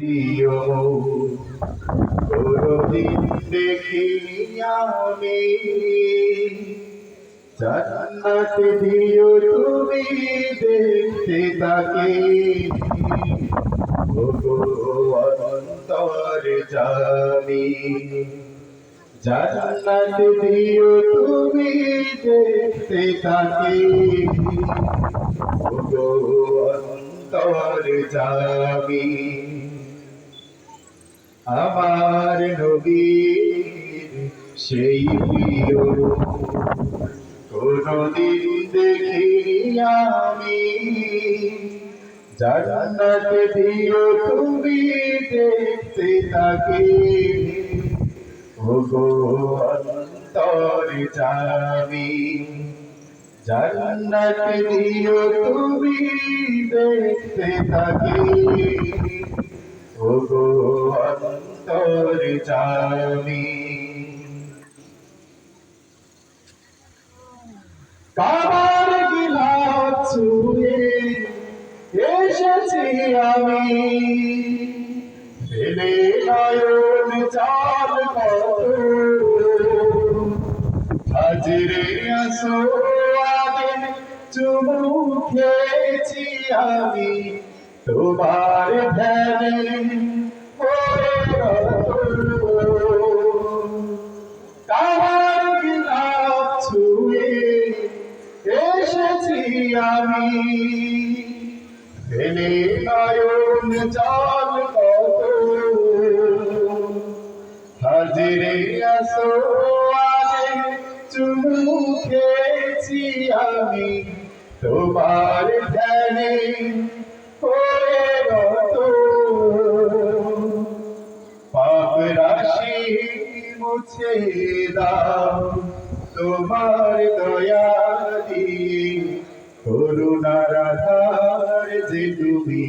দিও। কোনদিন দেখিনি আমি। জান্নাত দিও তুমি দেখতে তাকে। অন্তর জানি। জান্নাত দিও তুমি দেখতে তাকে। অন্তর জানি। আমার নবীর সেই প্রিয় কোনদিন দেখিনি আমি, জান্নাত দিও তুমি দেখতে তাকে। ওগো অন্তর জানি, জান্নাত দিও তুমি দেখতে তাকে। ওগো অন্তর জানি। কাবার গিলাপ ছুঁয়ে এসেছি আমি। ফেলে নয়ন চাল কত হাজিরে আসো, আগে চুমু খেয়েছি আমি। তোমার ধ্যানে আমি ফেলে নয়ন জল কত। হাজিরে আসো আগে চুমু খেয়েছি আমি তোমার ধ্যানে পড়ে রত। পাপ রাশি মুছে দাও তোমার দয়া দিয়ে করুণার আধার যে তুমি।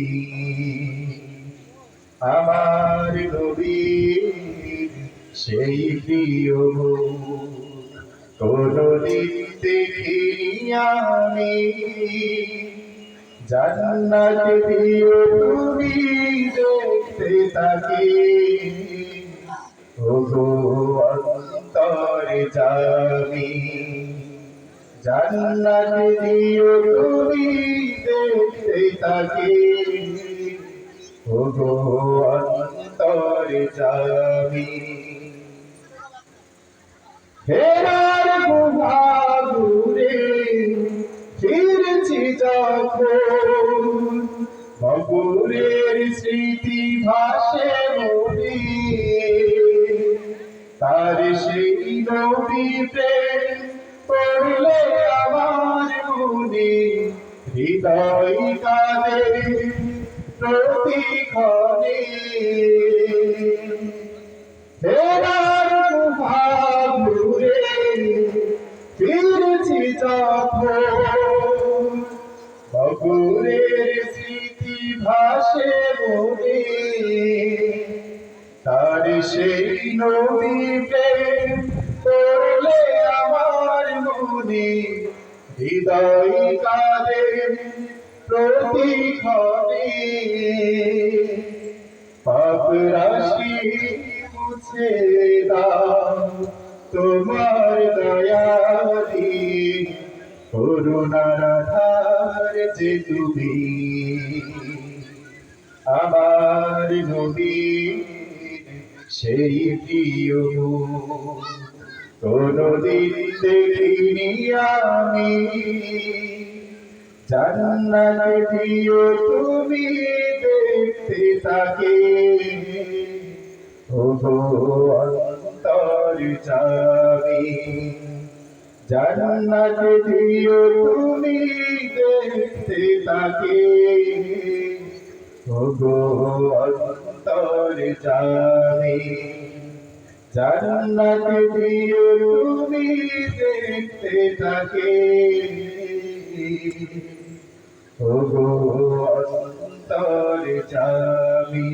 আমার নবী, সেই প্রিয় কোনদিন দেখিনি আমি। জান্নাত দিও তুমি দেখতে তাকে ওগো, অন্তরে যাবি জান্নাত দিও তুমি দেখতে তাকে ওগো অন্তরে যাবি হেরার গুহা ঘুরে ফিরছি যখন বগুরের স্মৃতি ভাসে মনে তার সেই প্রেম পড়লে হৃদয় কাঁদে প্রতিক্ষণে হেরার গুহা ঘুরে ফিরছি যখন। বগুরের স্মৃতি তার সেই নদী প্রেম পড়লে আমার মনে। হৃদয় প্রতিক্ষণে পাপ রাশি মুছে দাও, তোমার দয়া দিয়ে করুণার আধার যে তুমি। আমার নবী, সেই প্রিয়, কোনদিন দেখিনি আমি। জান্নাত দিও তুমি দেখতে তাকে ওগো অন্তর যাবি জান্নাত দিও তুমি দেখতে তাকে ওগো অন্তর যাবি জান্নাত দিও তুমি দেখতে তাকে ওগো অন্তর যাবি